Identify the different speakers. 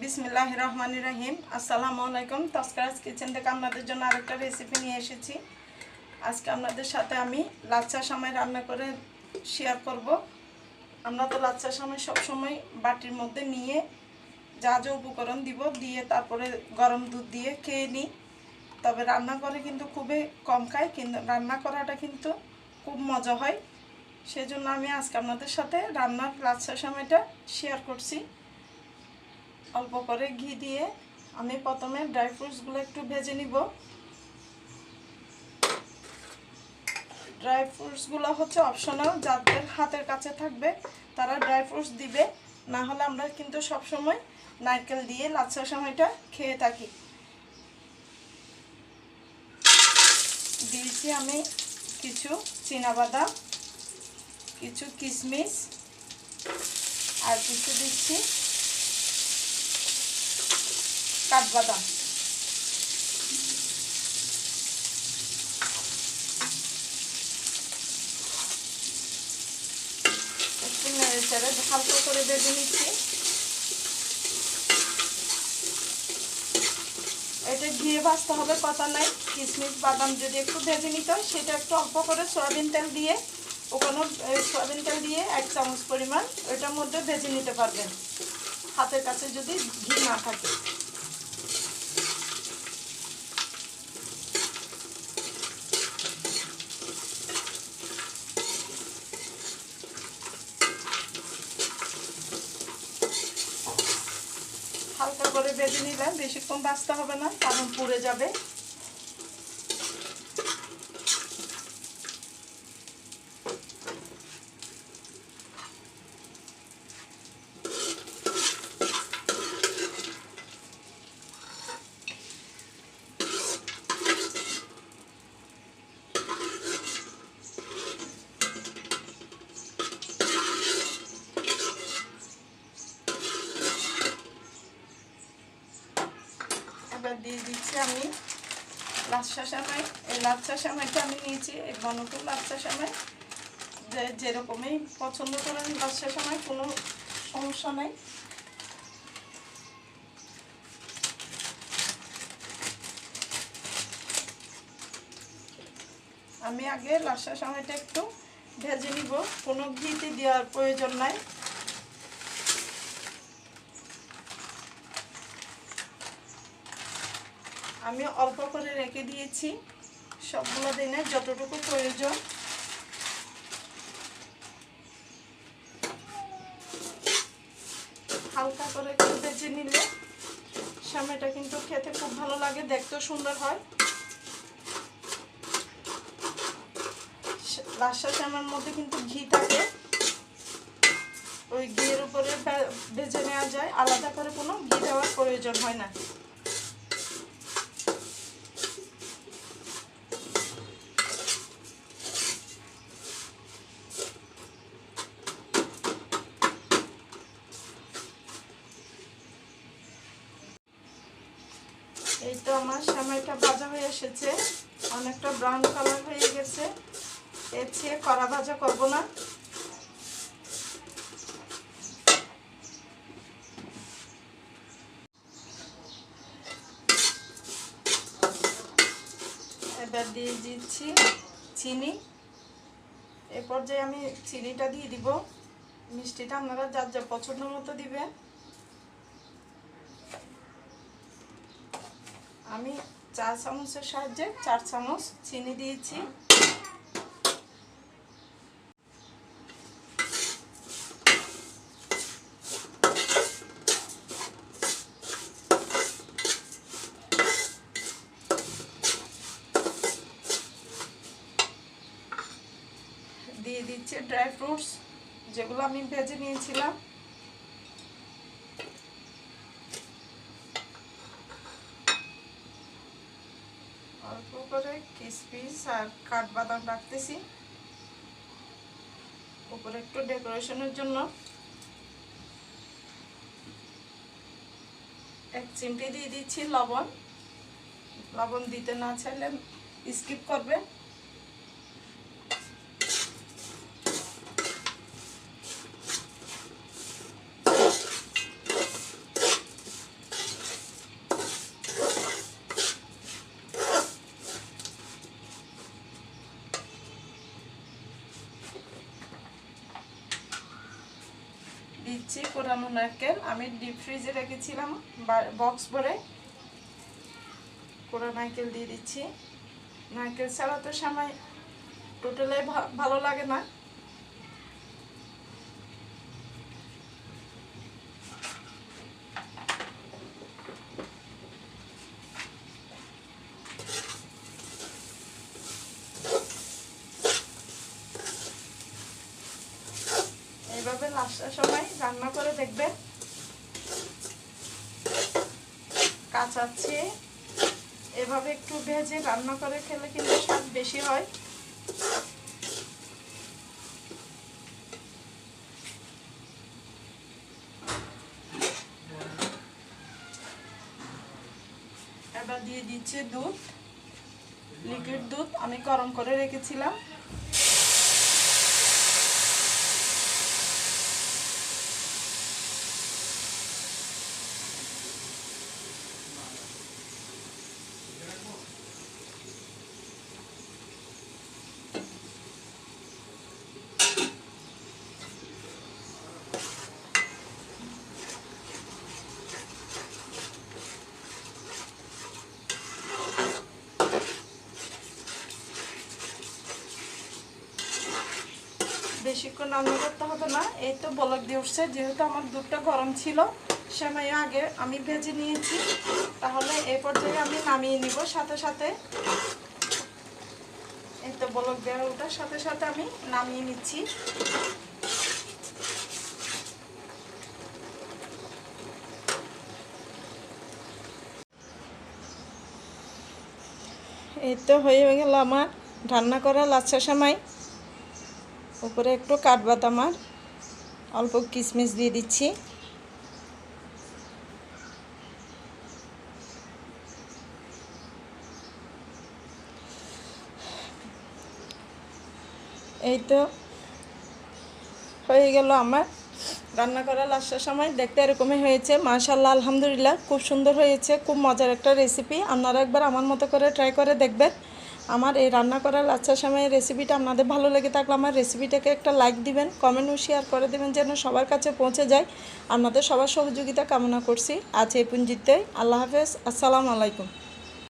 Speaker 1: বিসমিল্লাহ রহমান রাহিম। আসসালামু আলাইকুম, তস্করাজ কিচেন থেকে আপনাদের জন্য আরেকটা রেসিপি নিয়ে এসেছি। আজকে আপনাদের সাথে আমি লাচ্চা সময় রান্না করে শেয়ার করব। আমরা তো লাচ্চা সময় সবসময় বাটির মধ্যে নিয়ে যা যা উপকরণ দিব দিয়ে তারপরে গরম দুধ দিয়ে খেয়ে নিই। তবে রান্না করে কিন্তু খুবই কম খাই, কিন্তু রান্না করাটা কিন্তু খুব মজা হয়। সেজন্য আমি আজকে আপনাদের সাথে রান্নার লাচ্ছা সময়টা শেয়ার করছি। অল্প করে ঘি দিয়ে আমি প্রথমে ড্রাই ফ্রুটসগুলো একটু ভেজে নিব। ড্রাই ফ্রুটসগুলো হচ্ছে অপশনাল, যাদের হাতের কাছে থাকবে তারা ড্রাই ফ্রুটস দিবে। না হলে আমরা কিন্তু সবসময় নারকেল দিয়ে লাচ্ছা সময়টা খেয়ে থাকি। দিয়েছি আমি কিছু বাদাম কিছু কিশমিশ, আর কিছু দিচ্ছি কাঠবাদাম। একটু হালকা করে বেজে নিচ্ছি। এটা ঘিয়ে ভাজতে হবে কথা নাই। কিশমিশ, বাদাম যদি একটু ভেজে নিতে হয়, সেটা একটু অল্প করে সয়াবিন তেল দিয়ে, ওখানে সয়াবিন তেল দিয়ে এক চামচ পরিমাণ ওইটার মধ্যে ভেজে নিতে পারবেন। হাতের কাছে যদি ঘি না থাকে। করে বেজে নিলাম বেশিক্ষণ বাঁচতে হবে না কারণ পুড়ে যাবে এবার দিয়ে দিচ্ছি আমি লাচ্ছা সামাই, এই লাচ্ছা সামাইটা আমি নিয়েছি, এই ঘনটু লাচ্ছা সামাই। যে যেরকমই পছন্দ করেন লাচ্ছা সামাই, কোনো সমস্যা নেই। আমি আগে লাচ্ছা সামাইটা একটু ভেজে নিব। কোনো ঘিতে দেওয়ার প্রয়োজন নাই। আমি অল্প করে রেখে দিয়েছি সবগুলো দিনে যতটুকু প্রয়োজন। হালকা করে একটু বেজে নিলে সামনেটা কিন্তু খেতে খুব ভালো লাগে, দেখতেও সুন্দর হয়। লাসা শ্যামের মধ্যে কিন্তু ঘি থাকে। ওই ঘিয়ের উপরে ভেজে নেওয়া যায়। আলাদা করে কোনো ঘি দেওয়ার প্রয়োজন হয় না। এই তো আমার সময়টা ভাজা হয়ে এসেছে। অনেকটা ব্রাউন কালার হয়ে গেছে। এর চেয়ে কড়া ভাজা করব না। এবার দিয়ে দিচ্ছি চিনি। এ পর্যায়ে আমি চিনিটা দিয়ে দিব। মিষ্টিটা আপনারা যার যা পছন্দ মতো দিবেন। আমি চা চামচের সাহায্যে চার চামচ চিনি দিয়েছি। দিয়ে দিচ্ছি ড্রাই ফ্রুটস, যেগুলো আমি ভেজে নিয়েছিলাম। করে কিসমিস আর কাঠবাদাম রাখতেছি। উপরে একটু ডেকোরেশনের জন্য। এক চিমটি দিয়ে দিচ্ছি লবণ। লবণ দিতে না চাইলে স্কিপ করবে দিচ্ছি কোরানো নারকেল। আমি ডিপ ফ্রিজে রেখেছিলাম বক্স ভরে। কোরা নারকেল দিয়ে দিচ্ছি। নারকেল ছাড়া তো সময় টোটালে ভালো লাগে না। সময় রান্না করে দেখবেন কাঁচাচ্ছে। এভাবে একটু ভেজে রান্না করে খেলে কিন্তু স্বাদ বেশি হয়। এবার দিয়ে দিচ্ছে দুধ লিকুইড দুধ। আমি গরম করে রেখেছিলাম। বেশিক্ষণ রান্না করতে হবে না। এই তো বলক দিয়ে উঠছে। যেহেতু আমার দুধটা গরম ছিল সময় আগে আমি ভেজে নিয়েছি। তাহলে এই পর্যায়ে আমি নামিয়ে নিব সাথে সাথে। এই তো বলক দেওয়া ওঠার সাথে সাথে আমি নামিয়ে নিচ্ছি। এই তো হয়ে গেল আমার রান্না করা লাচ্ছা সময় উপরে একটু কাঠবাদাম আর অল্প কিশমিশ দিয়ে দিচ্ছি। এই তো হয়ে গেল আমার রান্না করা লাস্টের সময়। দেখতে এরকমই হয়েছে মাশাল্লাহ আলহামদুলিল্লাহ, খুব সুন্দর হয়েছে, খুব মজার একটা রেসিপি আপনারা একবার আমার মতো করে ট্রাই করে দেখবেন। আমার এই রান্না করার লাচ্ছা সময়ের রেসিপিটা আপনাদের ভালো লেগে থাকলে আমার রেসিপিটাকে একটা লাইক দিবেন কমেন্ট ও শেয়ার করে দেবেন যেন সবার কাছে পৌঁছে যায়। আপনাদের সবার সহযোগিতা কামনা করছি। আজ এই পুঞ্জিতে আল্লাহ হাফেজ। আসসালামু আলাইকুম।